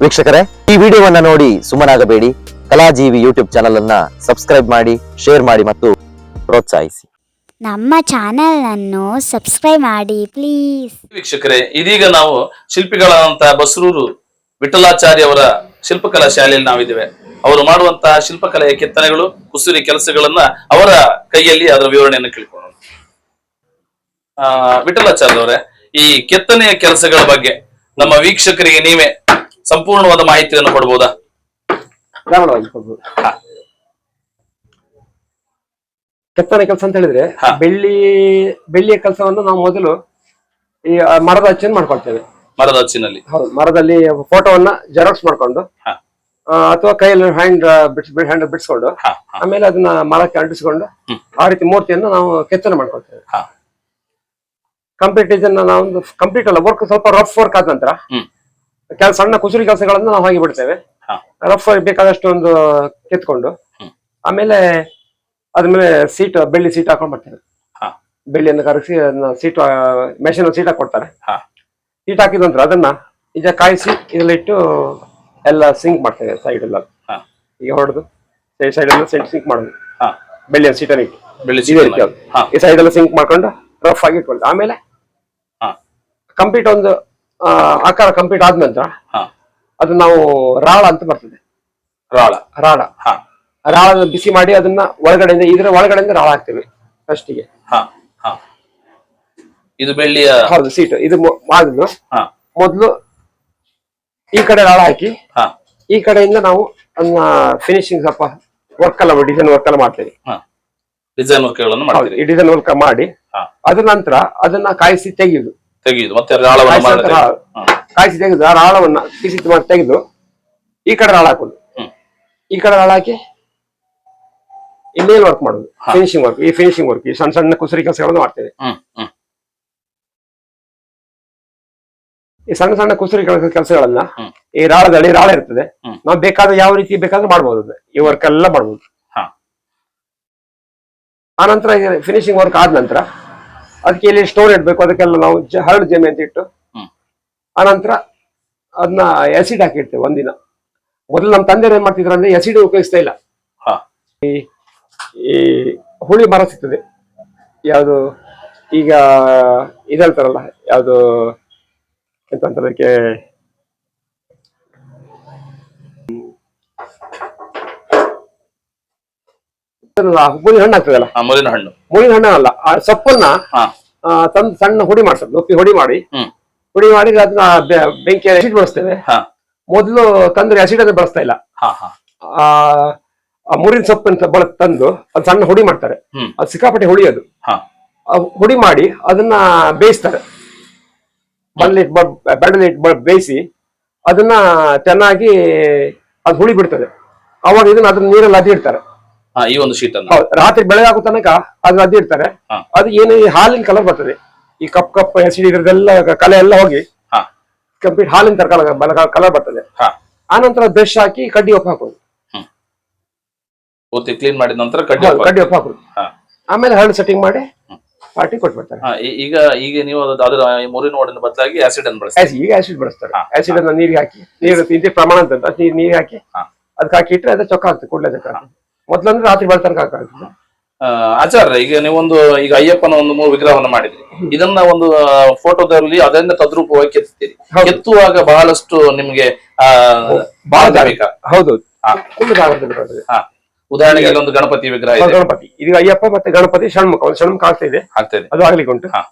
ವೀಕ್ಷಕರೇ ಈ ವಿಡಿಯೋವನ್ನ ನೋಡಿ ಸುಮ್ಮನಾಗಬೇಡಿ. ಕಲಾಜೀವಿ ಯೂಟ್ಯೂಬ್ ಚಾನಲ್ ಅನ್ನ ಸಬ್ಸ್ಕ್ರೈಬ್ ಮಾಡಿ ಶೇರ್ ಮಾಡಿ ಮತ್ತು ಪ್ರೋತ್ಸಾಹಿಸಿ. ನಮ್ಮ ಚಾನೆಲನ್ನು ಸಬ್ಸ್ಕ್ರೈಬ್ ಮಾಡಿ ಪ್ಲೀಸ್ ವೀಕ್ಷಕರೇ ಇದೀಗ ನಾವು ಶಿಲ್ಪಿಗಳಾದಂತಹ ಬಸರೂರು ವಿಠಲಾಚಾರ್ಯ ಅವರ ಶಿಲ್ಪಕಲಾ ಶಾಲೆಯಲ್ಲಿ ನಾವಿದ್ದೇವೆ. ಅವರು ಮಾಡುವಂತಹ ಶಿಲ್ಪಕಲೆಯ ಕೆತ್ತನೆಗಳು ಕುಸುರಿ ಕೆಲಸಗಳನ್ನ ಅವರ ಕೈಯಲ್ಲಿ ಅದರ ವಿವರಣೆಯನ್ನು ಕೇಳಿಕೊಳ್ಳೋಣ ಆ ವಿಠಲಾಚಾರ್ಯ ಅವರೇ ಈ ಕೆತ್ತನೆಯ ಕೆಲಸಗಳ ಬಗ್ಗೆ ನಮ್ಮ ವೀಕ್ಷಕರಿಗೆ ನೀವೇ ಸಂಪೂರ್ಣವಾದ ಮಾಹಿತಿಯನ್ನು ಕೊಡಬಹುದಾ. ಕೆತ್ತನೆ ಕೆಲಸ ಅಂತ ಹೇಳಿದ್ರೆ. ಬೆಳ್ಳಿ ಬೆಳ್ಳಿಯ ಕೆಲಸವನ್ನು ನಾವು ಮೊದಲು ಈ ಮರದ ಅಚ್ಚನ್ನು ಮಾಡ್ಕೊಳ್ತೇವೆ. ಮರದ ಅಚ್ಚಿನಲ್ಲಿ ಹೌದು ಮರದಲ್ಲಿ ಫೋಟೋವನ್ನ ಜೆರಾಕ್ಸ್ ಮಾಡ್ಕೊಂಡು ಅಥವಾ ಕೈಯಲ್ಲಿ ಹ್ಯಾಂಡ್ ಬಿಡ್ಸ್ ಹ್ಯಾಂಡ್ ಬಿಡಿಸ್ಕೊಂಡು ಆಮೇಲೆ ಅದನ್ನ ಮರಕ್ಕೆ ಅಂಟಿಸಿಕೊಂಡು ಆ ರೀತಿ ಮೂರ್ತಿಯನ್ನು ನಾವು ಕೆತ್ತನೆ ಮಾಡ್ಕೊಳ್ತೇವೆ. ಹಾ. ಕಂಪ್ಲೀಟ್ ಇದನ್ನ ನಾವು ಕಂಪ್ಲೀಟ್ ಅಲ್ಲ ವರ್ಕ್ ಸ್ವಲ್ಪ ರಫ್ ವರ್ಕ್ ಆದ ನಂತರ ಕೆಲ ಸಣ್ಣ ಕುಸುರಿ ಕೆಲಸಗಳನ್ನ ನಾವು ಹಾಗೆ ಬಿಡ್ತೇವೆ. ರಫ್ ಬೇಕಾದಷ್ಟು ಒಂದು ಕೆತ್ಕೊಂಡು ಆಮೇಲೆ ಅದ್ಮೇಲೆ ಸೀಟ್ ಬೆಳ್ಳಿ ಸೀಟ್ ಹಾಕೊಂಡು ಬರ್ತೇವೆ. ಬೆಳ್ಳಿಯನ್ನು ಕರಗಿಸಿ ಅದನ್ನ ಸೀಟ್ ಮೆಷಿನ್ ಸೀಟ್ ಹಾಕೊಡ್ತಾರೆ. ಸೀಟ್ ಹಾಕಿದ ನಂತರ ಅದನ್ನ ಈಗ ಕಾಯಿಸಿ ಇದ್ರಲ್ಲಿಟ್ಟು ಎಲ್ಲ ಸಿಂಕ್ ಮಾಡ್ತೇವೆ ಸೈಡ್ ಎಲ್ಲ. ಈಗ ಹೊಡೆದು ಸೈಡ್ ಸೈಡ್ ಎಲ್ಲ ಸಿಂಕ್ ಮಾಡುದು. ಬೆಳ್ಳಿಯ ಇಟ್ಟು. ರೀತಿ ಅದು. ಹಾ. ಈ ಸೈಡ್ ಎಲ್ಲ ಸಿಂಕ್ ಮಾಡ್ಕೊಂಡು ರಫ್ ಆಗಿ ಇಟ್ಕೊಳ್ಳಿ ಆಮೇಲೆ ಕಂಪ್ಲೀಟ್ ಒಂದು ಆಕಾರ ಕಂಪ್ಲೀಟ್ ಆದ ನಂತರ ಅದು ನಾವು ರಾಳ ಅಂತ ಬರ್ತದೆ. ರಾಳ. ರಾಳ. ಹಾ. ರಾಳ ಬಿಸಿ ಮಾಡಿ ಅದನ್ನ ಒಳಗಡೆಯಿಂದ ಇದರ ಒಳಗಡೆಯಿಂದ ರಾಳ ಹಾಕ್ತೇವೆ ಫಸ್ಟಿಗೆ ಇದು ಬೆಳ್ಳಿಯ ಹೌದು ಸೀಟ್ ಇದು ಮಾಡಿದ್ರು ಮಾಡುದು ಮೊದಲು ಈ ಕಡೆ ರಾಳ ಹಾಕಿ ಈ ಕಡೆಯಿಂದ ನಾವು ಅದನ್ನ ಫಿನಿಶಿಂಗ್ ಸ್ವಲ್ಪ ವರ್ಕ್ ಎಲ್ಲ ಡಿಸೈನ್ ವರ್ಕ್ ಎಲ್ಲ ಮಾಡ್ತೇವೆ. ಡಿಸೈನ್ ವರ್ಕ್ ಮಾಡಿ ಅದ ನಂತರ ಅದನ್ನ ಕಾಯಿಸಿ ತೆಗೆಯುದು. ತೆಗೆಯುದು ಮತ್ತೆ ರಾಳವನ್ನು ಕಾಯಿಸಿ ಕಾಯಿಸಿ ತೆಗೆದು ಆ ರಾಳವನ್ನ ಬಿಸಿ ಮಾಡಿ ತೆಗೆದು ಈ ಕಡೆ ರಾಳ ಹಾಕೋದು ಹ್ಮ್. ಈ ಕಡೆ ರಾಳ ಹಾಕಿ ಇನ್ನೇನು ವರ್ಕ್ ಮಾಡುದು? ಫಿನಿಶಿಂಗ್ ವರ್ಕ್ ಈ ಫಿನಿಶಿಂಗ್ ವರ್ಕ್ ಈ ಸಣ್ಣ ಸಣ್ಣ ಕುಸರಿ ಕೆಲಸಗಳನ್ನು ಮಾಡ್ತೇವೆ. ಹ್ಮ್ ಹ್ಮ್. ಈ ಸಣ್ಣ ಸಣ್ಣ ಕುಸರಿ ಕೆಲಸಗಳನ್ನ ಹ್ಮ್. ಈ ರಾಳದಲ್ಲಿ ರಾಳ ಇರ್ತದೆ. ಹ್ಮ್. ನಾವು ಬೇಕಾದ ಯಾವ ರೀತಿ ಬೇಕಾದ್ರೂ ಮಾಡ್ಬೋದು. ಈ ವರ್ಕ್ ಎಲ್ಲ ಮಾಡ್ಬೋದು. ಹಾ. ಆ ನಂತರ ಫಿನಿಶಿಂಗ್ ವರ್ಕ್ ಆದ ನಂತರ ಅದಕ್ಕೆ ಇಲ್ಲಿ ಸ್ಟೋರ್ ಇಡ್ಬೇಕು? ಅದಕ್ಕೆಲ್ಲ ನಾವು ಹರಳು ಜಮೆ ಅಂತ ಇಟ್ಟು ಆನಂತರ ಅದನ್ನ ಎಸಿಡ್ ಹಾಕಿಡ್ತೇವೆ ಒಂದಿನ. ಮೊದಲು ನಮ್ಮ ತಂದೆ ಏನ್ ಮಾಡ್ತಿದ್ರು ಅಂದ್ರೆ ಎಸಿಡ್ ಉಪಯೋಗಿಸ್ತಾ ಇಲ್ಲ. ಈ ಹುಳಿ ಮರ ಸಿಗ್ತದೆ. ಯಾವುದು ಈಗ ಇದು ಹೇಳ್ತಾರಲ್ಲ ಯಾವುದು ಎಂತ ಅದಕ್ಕೆ ಹುಳಿ ಹಣ್ಣು ಆಗ್ತದಲ್ಲ ಆ ಮುರಿನ ಹಣ್ಣು. ಮುಳಿನ ಹಣ್ಣು ಅಲ್ಲ ಆ ಸೊಪ್ಪನ್ನ ತಂದು ಸಣ್ಣ ಹುಡಿ ಮಾಡ್ಸೋದು ಲೋಪಿ ಹುಡಿ ಮಾಡಿ. ಹುಡಿ ಮಾಡಿ ಅದನ್ನ ಬೆಂಕಿ ಆಸಿಡ್ ಬಳಸ್ತೇವೆ ಮೊದಲು ತಂದ್ರೆ ಆಸಿಡ್ ಅದು ಬಳಸ್ತಾ ಇಲ್ಲ. ಆ ಮುರಿನ ಸೊಪ್ಪನ್ನ ಬಳ ತಂದು ಅದು ಸಣ್ಣ ಹುಡಿ ಮಾಡ್ತಾರೆ. ಅದ್ ಸಿಕ್ಕಾಪಟ್ಟೆ ಹುಳಿ ಅದು ಹುಡಿ ಮಾಡಿ ಅದನ್ನ ಬೇಯಿಸ್ತಾರೆ. ಬಳ್ಳಿ ಬೆಡಲಿ ಬೇಯಿಸಿ ಅದನ್ನ ಚೆನ್ನಾಗಿ ಅದು ಹುಳಿ ಬಿಡ್ತದೆ. ಅವಾಗ ಇದನ್ನ ಅದನ್ನ ನೀರಲ್ಲಿ ಅದಿ ಇಡ್ತಾರೆ ಹಾ ಈ ಒಂದು ಶೀಟ್ ಅನ್ನು ಹೌದು ರಾತ್ರಿ ಬೆಳಗಾಗೋ ತನಕ ಅದು ಅದಿರ್ತಾರೆ ಹಾ. ಅದು ಏನು ಈ ಹಾಲಿನ ಕಲರ್ ಬರ್ತದೆ. ಈ ಕಪ್ ಕಪ್ ಎಸಿಡಿ ಇರೋದೆಲ್ಲ ಕಲೆ ಎಲ್ಲ ಹೋಗಿ ಹಾ. ಕಂಪ್ಲೀಟ್ ಹಾಲಿನ ತರ ಕಲರ್ ಕಲರ್ ಬರ್ತದೆ. ಹಾ. ಆನಂತರ ಬ್ರಷ್ ಹಾಕಿ ಕಡ್ಡಿ ಒಪ್ಪ ಹಾಕೋದು ಪೂರ್ತಿ ಕ್ಲೀನ್ ಮಾಡಿದ ನಂತರ ಕಡ್ಡಿ ಹೌದು, ಕಡ್ಡಿ ಒಪ್ಪ ಹಾಕೋದು ಹಾ. ಆಮೇಲೆ ಹರಳು ಸೆಟ್ಟಿಂಗ್ ಮಾಡಿ ಪಾರ್ಟಿ ಕೊಟ್ಬಿಡ್ತಾರೆ ಹಾ ಈ- ಈಗ ಈಗ ನೀವು ಅದು- ಅದರ ಮುರಿನ ಓಡಿನ ಬದಲಾಗಿ ಆಸಿಡ್ ಅನ್ನು ಬಳಸ್ತಾರೆ. ಆಸಿಡ್ ಈಗ ಆಸಿಡ್ ಬಳಸ್ತಾರೆ. ಹಾ. ಆಸಿಡ್ ಅನ್ನ ನೀರಿಗೆ ಹಾಕಿ ನೀರು ಪ್ರಮಾಣ ಅಂತ ನೀರು ಹಾಕಿ ಹಾ. ಅದಕ್ಕೆ ಹಾಕಿ ಇಟ್ಟರೆ ಅದು ಚೊಕ್ಕ ಆಗ್ತದೆ ಕೂಡಲೇ ಚೊಕ್ಕ ಆಗ್ತದೆ. ಮೊದ್ಲಂದ್ರೆ ರಾತ್ರಿ ಬೆಳ ತನಕ ಆಗ್ತದೆ ಆಚಾರ್ಯ ಈಗ ನೀವೊಂದು ಈಗ ಅಯ್ಯಪ್ಪನ ಒಂದು ಮೂರು ವಿಗ್ರಹವನ್ನು ಮಾಡಿದ್ರಿ. ಇದನ್ನ ಒಂದು ಫೋಟೋದಲ್ಲಿ ಅದನ್ನ ತದ್ರೂಪವಾಗಿ ಕೆತ್ತೀರಿ. ಕೆತ್ತುವಾಗ ಬಹಳಷ್ಟು ನಿಮ್ಗೆ ಆ ಬಹಳ ಹೌದು. ಉದಾಹರಣೆಗೆ ಒಂದು ಗಣಪತಿ ವಿಗ್ರಹ ಗಣಪತಿ. ಇದು ಅಯ್ಯಪ್ಪ ಮತ್ತೆ ಗಣಪತಿ ಷಣ್ಮುಖ ಒಂದು ಷಣ್ಮುಖ ಆಗ್ತಾ ಇದೆ. ಆಗ್ತಾ ಇದೆ. ಅದು ಆಗ್ಲಿಕ್ಕೆ ಉಂಟು. ಹಾ.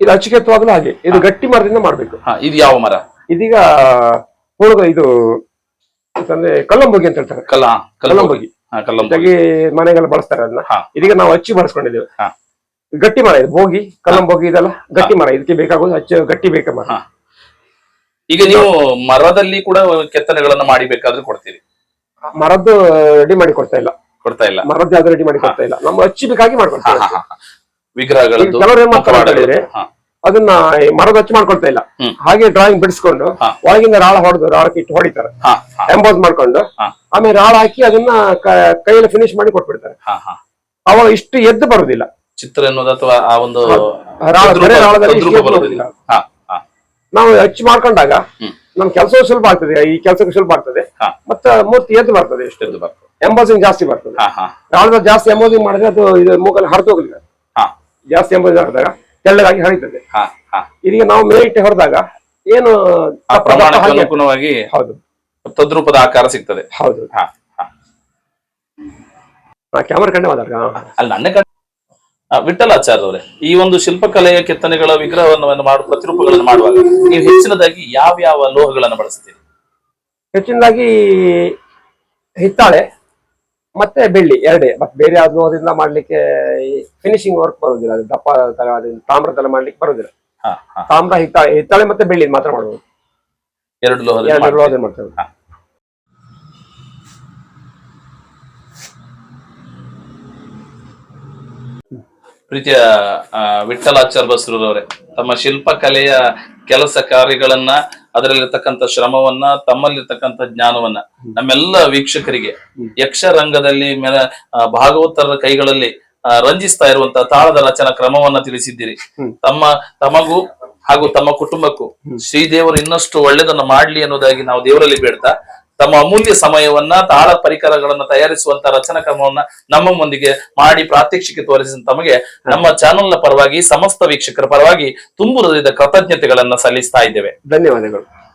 ಇದು ಅಚ್ಚುಕೆತ್ತುವಾಗಲೂ ಹಾಗೆ. ಇದು ಗಟ್ಟಿ ಮರದಿಂದ ಮಾಡ್ಬೇಕು. ಹಾ ಇದು ಯಾವ ಮರ? ಇದೀಗ ಇದು ಅಂತಂದ್ರೆ ಕಲ್ಲಂಬೋಗಿ ಅಂತ ಹೇಳ್ತಾರೆ. ಕಲ್ಲ ಕಲ್ಲಂಬೋಗಿ. ಕಲ್ಲಂಬೋಗಿ. ಮನೆಗೆಲ್ಲ ಬಳಸ್ತಾರೆ ಅದನ್ನ. ಇದೀಗ ನಾವು ಹಚ್ಚಿ ಬಳಸ್ಕೊಂಡಿದ್ದೇವೆ. ಗಟ್ಟಿ ಮರ ಇದು ಬೋಗಿ ಕಲ್ಲಂಬೋಗಿ ಇದೆಲ್ಲ ಗಟ್ಟಿ ಮರ ಇದಕ್ಕೆ ಬೇಕಾಗುವುದು ಹಚ್ಚ ಗಟ್ಟಿ ಬೇಕ ಮರ ಈಗ ನೀವು ಮರದಲ್ಲಿ ಕೂಡ ಕೆತ್ತನೆಗಳನ್ನ ಮಾಡಿಬೇಕಾದ್ರೆ ಕೊಡ್ತೀರಿ. ಮರದ್ದು ರೆಡಿ ಮಾಡಿ ಕೊಡ್ತಾ ಇಲ್ಲ. ಕೊಡ್ತಾ ಇಲ್ಲ. ಮರದ್ದು ಯಾವ್ದು ರೆಡಿ ಮಾಡಿ ಕೊಡ್ತಾ ಇಲ್ಲ. ನಮ್ಮ ಹಚ್ಚಿ ಬೇಕಾಗಿ ಮಾಡ್ಕೊಡ್ತಾರೆ ವಿಗ್ರಹಗಳು ಕೆಲವರು ಏನ್ ಮಾಡ್ತಾರೆ ಅದನ್ನ ಮರದ ಹಚ್ಚಿ ಮಾಡ್ಕೊಳ್ತಾ ಇಲ್ಲ. ಹಾಗೆ ಡ್ರಾಯಿಂಗ್ ಬಿಡಿಸ್ಕೊಂಡು. ಒಳಗಿಂದ ರಾಳ ಹೊಡೆದು ರಾಳಕ್ಕೆ ಇಟ್ಟು ಹೊಡಿತಾರೆ. ಎಂಬೋಸ್ ಮಾಡ್ಕೊಂಡು ಆಮೇಲೆ ರಾಳ ಹಾಕಿ ಅದನ್ನ ಕೈಯಲ್ಲಿ ಫಿನಿಶ್ ಮಾಡಿ ಕೊಟ್ಬಿಡ್ತಾರೆ. ಅವಾಗ ಇಷ್ಟು ಎದ್ದು ಬರುದಿಲ್ಲ. ಚಿತ್ರ ಎನ್ನುವುದು ಅಥವಾ ಆ ಒಂದು ನಾವು ಹಚ್ಚಿ ಮಾಡ್ಕೊಂಡಾಗ. ನಮ್ ಕೆಲಸವೂ ಸುಲಭ ಆಗ್ತದೆ ಈ ಕೆಲಸಕ್ಕೂ ಸುಲಭ ಆಗ್ತದೆ. ಮತ್ತೆ ಮೂರ್ತಿ ಎದ್ದು ಬರ್ತದೆ ಎಷ್ಟು ಎದ್ದು ಬರ್ತದೆ. ಎಂಬೋಸಿಂಗ್ ಜಾಸ್ತಿ ಬರ್ತದೆ. ರಾಳದ ಜಾಸ್ತಿ ಎಂಬೋಸಿಂಗ್ ಮಾಡಿದ್ರೆ ಅದು ಇದು ಮೂಗಲ್ಲಿ ಹರಿದು ಹೋಗ್ಲಿಲ್ಲ ಜಾಸ್ತಿ ಎಂಬೋಸಿಂಗ್ ಹರಿದಾಗ ತೆಳ್ಳಗಾಗಿ ಹರಿತದೆ. ಹಾ ಹಾ. ಇದೀಗ ನಾವು ಮೇಲಿಟ್ಟು ಹೊರದಾಗ ಏನು ಆ ಪ್ರಮಾಣಕ್ಕೆ ಅನುಗುಣವಾಗಿ ಹೌದು. ತದ್ರೂಪದ ಆಕಾರ ಸಿಗ್ತದೆ. ಹೌದು. ಕ್ಯಾಮರಾ ಕಂಡೆ ಮಾತಾಡ ಅಲ್ಲಿ ನನ್ನ ಕಣ್ ಆ, ವಿಠಲಾಚಾರ್ಯವರೇ ಈ ಒಂದು ಶಿಲ್ಪಕಲೆಯ ಕೆತ್ತನೆಗಳ ವಿಗ್ರಹವನ್ನು ಮಾಡುವ ಪ್ರತಿರೂಪಗಳನ್ನು ಮಾಡುವಾಗ ನೀವು ಹೆಚ್ಚಿನದಾಗಿ ಯಾವ ಯಾವ ಲೋಹಗಳನ್ನು ಬಳಸ್ತೀರಿ? ಹೆಚ್ಚಿನದಾಗಿ ಹಿತ್ತಾಳೆ ಮತ್ತೆ ಬೆಳ್ಳಿ ಎರಡೇ. ಮತ್ತೆ ಬೇರೆ ಯಾವ್ದು ಅದರಿಂದ ಮಾಡ್ಲಿಕ್ಕೆ ಫಿನಿಶಿಂಗ್ ವರ್ಕ್ ಬರೋದಿಲ್ಲ. ಅದು ದಪ್ಪ ತರ ಅದು ತಲೆ ಮಾಡ್ಲಿಕ್ಕೆ ಬರುದಿಲ್ಲ. ತಾಮ್ರ ಹಿತ್ತಾಳೆ ಹಿತ್ತಾಳೆ ಮತ್ತೆ ಬೆಳ್ಳಿ ಮಾತ್ರ ಮಾಡ್ಬೋದು. ಎರಡು ಎರಡು ಲೋಹದ ಮಾಡ್ತೇವೆ. ಪ್ರೀತಿಯ ವಿಠಲ ವಿಠಲಾಚಾರ್ ಬಸ್ರೂರವರೇ ತಮ್ಮ ಶಿಲ್ಪಕಲೆಯ ಕೆಲಸ ಕಾರ್ಯಗಳನ್ನ ಅದರಲ್ಲಿರ್ತಕ್ಕಂಥ ಶ್ರಮವನ್ನ ತಮ್ಮಲ್ಲಿರ್ತಕ್ಕಂಥ ಜ್ಞಾನವನ್ನ ನಮ್ಮೆಲ್ಲ ವೀಕ್ಷಕರಿಗೆ ಯಕ್ಷರಂಗದಲ್ಲಿ ಮೆಲ ಭಾಗವತರ ಕೈಗಳಲ್ಲಿ ರಂಜಿಸ್ತಾ ಇರುವಂತಹ ತಾಳದ ರಚನಾ ಕ್ರಮವನ್ನ ತಿಳಿಸಿದ್ದೀರಿ. ತಮ್ಮ ತಮಗೂ ಹಾಗೂ ತಮ್ಮ ಕುಟುಂಬಕ್ಕೂ ಶ್ರೀದೇವರು ಇನ್ನಷ್ಟು ಒಳ್ಳೇದನ್ನು ಮಾಡ್ಲಿ ಅನ್ನೋದಾಗಿ ನಾವು ದೇವರಲ್ಲಿ ಬೇಡ್ತಾ ತಮ್ಮ ಅಮೂಲ್ಯ ಸಮಯವನ್ನ, ತಾಳ ಪರಿಕರಗಳನ್ನ ತಯಾರಿಸುವಂತ ರಚನಾ ಕ್ರಮವನ್ನ ನಮ್ಮ ಮುಂದಿಗೆ ಮಾಡಿ ಪ್ರಾತ್ಯಕ್ಷಿಕೆ ತೋರಿಸಿದ ತಮಗೆ ನಮ್ಮ ಚಾನೆಲ್ನ ಪರವಾಗಿ, ಸಮಸ್ತ ವೀಕ್ಷಕರ ಪರವಾಗಿ ತುಂಬು ಹೃದಯದ ಕೃತಜ್ಞತೆಗಳನ್ನ ಸಲ್ಲಿಸ್ತಾ ಇದ್ದೇವೆ. ಧನ್ಯವಾದಗಳು.